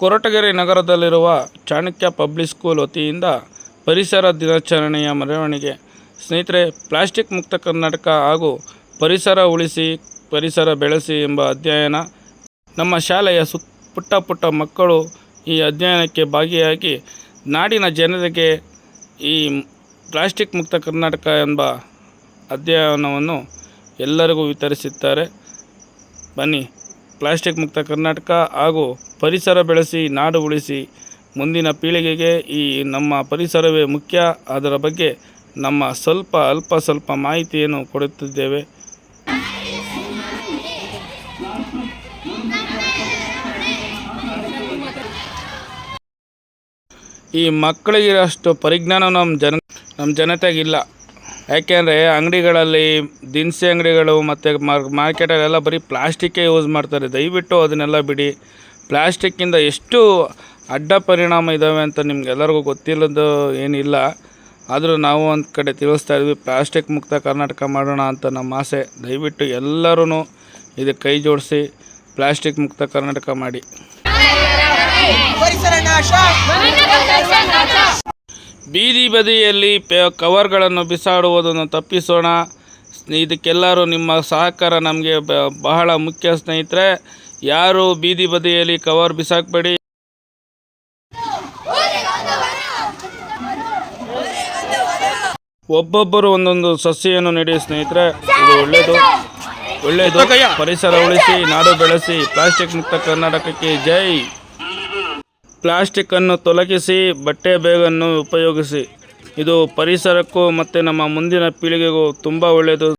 ಕೊರಟಗೆರೆ ನಗರದಲ್ಲಿರುವ Chanakya public school ವತಿಯಿಂದ ಪರಿಸರ ದಿನಾಚರಣೆಯ ಮೆರವಣಿಗೆ. ಸ್ನೇಹಿತರೆ, ಪ್ಲಾಸ್ಟಿಕ್ ಮುಕ್ತ ಕರ್ನಾಟಕ ಹಾಗೂ ಪರಿಸರ ಉಳಿಸಿ, ಪರಿಸರ ಬೆಳೆಸಿ ಎಂಬ ಅಧ್ಯಯನ ನಮ್ಮ ಶಾಲೆಯ ಸುತ್ತ ಪುಟ್ಟ ಪುಟ್ಟ ಮಕ್ಕಳು ಈ ಅಧ್ಯಯನಕ್ಕೆ ಭಾಗಿಯಾಗಿ ನಾಡಿನ ಜನರಿಗೆ ಈ ಪ್ಲಾಸ್ಟಿಕ್ ಮುಕ್ತ ಕರ್ನಾಟಕ ಎಂಬ ಅಧ್ಯಯನವನ್ನು ಎಲ್ಲರಿಗೂ ವಿತರಿಸುತ್ತಾರೆ ಬನ್ನಿ. ಪ್ಲಾಸ್ಟಿಕ್ ಮುಕ್ತ ಕರ್ನಾಟಕ ಹಾಗೂ ಪರಿಸರ ಬೆಳೆಸಿ, ನಾಡು ಉಳಿಸಿ ಮುಂದಿನ ಪೀಳಿಗೆಗೆ ಈ ನಮ್ಮ ಪರಿಸರವೇ ಮುಖ್ಯ. ಅದರ ಬಗ್ಗೆ ನಮ್ಮ ಸ್ವಲ್ಪ ಅಲ್ಪ ಸ್ವಲ್ಪ ಮಾಹಿತಿಯನ್ನು ಕೊಡುತ್ತಿದ್ದೇವೆ. ಈ ಮಕ್ಕಳಿಗಿರೋಷ್ಟು ಪರಿಜ್ಞಾನ ನಮ್ಮ ಜನ ನಮ್ಮ ಜನತೆಗಿಲ್ಲ. ಯಾಕೆಂದರೆ ಅಂಗಡಿಗಳಲ್ಲಿ ದಿನಸಿ ಅಂಗಡಿಗಳು ಮತ್ತು ಮಾರ್ಕೆಟಲ್ಲೆಲ್ಲ ಬರೀ ಪ್ಲಾಸ್ಟಿಕ್ಕೇ ಯೂಸ್ ಮಾಡ್ತಾರೆ. ದಯವಿಟ್ಟು ಅದನ್ನೆಲ್ಲ ಬಿಡಿ. ಪ್ಲಾಸ್ಟಿಕ್ಕಿಂದ ಎಷ್ಟು ಅಡ್ಡ ಪರಿಣಾಮ ಇದ್ದಾವೆ ಅಂತ ನಿಮ್ಗೆಲ್ಲರಿಗೂ ಗೊತ್ತಿಲ್ಲದ್ದು ಏನಿಲ್ಲ. ಆದರೂ ನಾವು ಒಂದು ಕಡೆ ತಿಳಿಸ್ತಾ ಇದ್ವಿ ಪ್ಲಾಸ್ಟಿಕ್ ಮುಕ್ತ ಕರ್ನಾಟಕ ಮಾಡೋಣ ಅಂತ ನಮ್ಮ ಆಸೆ. ದಯವಿಟ್ಟು ಎಲ್ಲರೂ ಇದಕ್ಕೆ ಕೈ ಜೋಡಿಸಿ ಪ್ಲಾಸ್ಟಿಕ್ ಮುಕ್ತ ಕರ್ನಾಟಕ ಮಾಡಿ. ಪರಿಸರ ನಾಶ. ಬೀದಿ ಬದಿಯಲ್ಲಿ ಪೇ ಕವರ್ಗಳನ್ನು ಬಿಸಾಡುವುದನ್ನು ತಪ್ಪಿಸೋಣ. ಇದಕ್ಕೆಲ್ಲರೂ ನಿಮ್ಮ ಸಹಕಾರ ನಮಗೆ ಬಹಳ ಮುಖ್ಯ ಸ್ನೇಹಿತರೆ. ಯಾರು ಬೀದಿ ಬದಿಯಲ್ಲಿ ಕವರ್ ಬಿಸಾಕಬೇಡಿ. ಒಬ್ಬೊಬ್ಬರು ಒಂದೊಂದು ಸಸಿಯನ್ನು ನೆಡಿ ಸ್ನೇಹಿತರೆ. ಇದು ಒಳ್ಳೆಯದು. ಒಳ್ಳೆಯದು. ಪರಿಸರ ಉಳಿಸಿ, ನಾಡು ಬೆಳೆಸಿ. ಪ್ಲಾಸ್ಟಿಕ್ ಮುಕ್ತ ಕರ್ನಾಟಕಕ್ಕೆ ಜೈ. ಪ್ಲಾಸ್ಟಿಕ್ ಅನ್ನು ತೊಲಗಿಸಿ ಬಟ್ಟೆ ಬೇಗನ್ನು ಉಪಯೋಗಿಸಿ. ಇದು ಪರಿಸರಕ್ಕೂ ಮತ್ತು ನಮ್ಮ ಮುಂದಿನ ಪೀಳಿಗೆಗೂ ತುಂಬ ಒಳ್ಳೆಯದು.